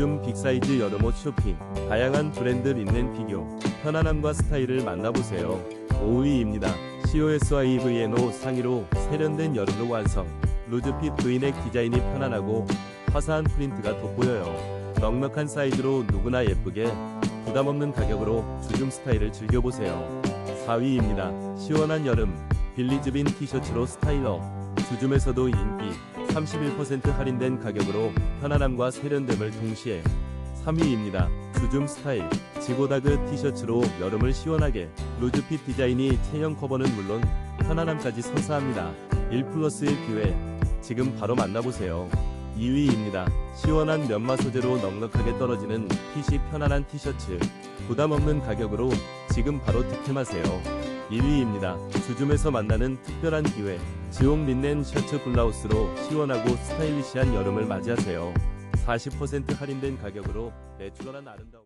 주중 빅사이즈 여름옷 쇼핑, 다양한 브랜드 린넨 비교, 편안함과 스타일을 만나보세요. 5위입니다. COSIVNO 상의로 세련된 여름룩 완성. 루즈핏 브이넥 디자인이 편안하고 화사한 프린트가 돋보여요. 넉넉한 사이즈로 누구나 예쁘게 부담 없는 가격으로 주중 스타일을 즐겨보세요. 4위입니다. 시원한 여름 빌리즈빈 티셔츠로 스타일러 주춤에서도 인기 31% 할인된 가격으로 편안함과 세련됨을 동시에 3위입니다. 주중 스타일 지고다그 티셔츠로 여름을 시원하게 루즈핏 디자인이 체형 커버는 물론 편안함까지 선사합니다. 1 플러스 1 기회 지금 바로 만나보세요. 2위입니다. 시원한 면마 소재로 넉넉하게 떨어지는 핏이 편안한 티셔츠 부담 없는 가격으로 지금 바로 득템하세요. 1위입니다. 주춤에서 만나는 특별한 기회. 지옥 린넨 셔츠 블라우스로 시원하고 스타일리시한 여름을 맞이하세요. 40% 할인된 가격으로 내추럴한 아름다움.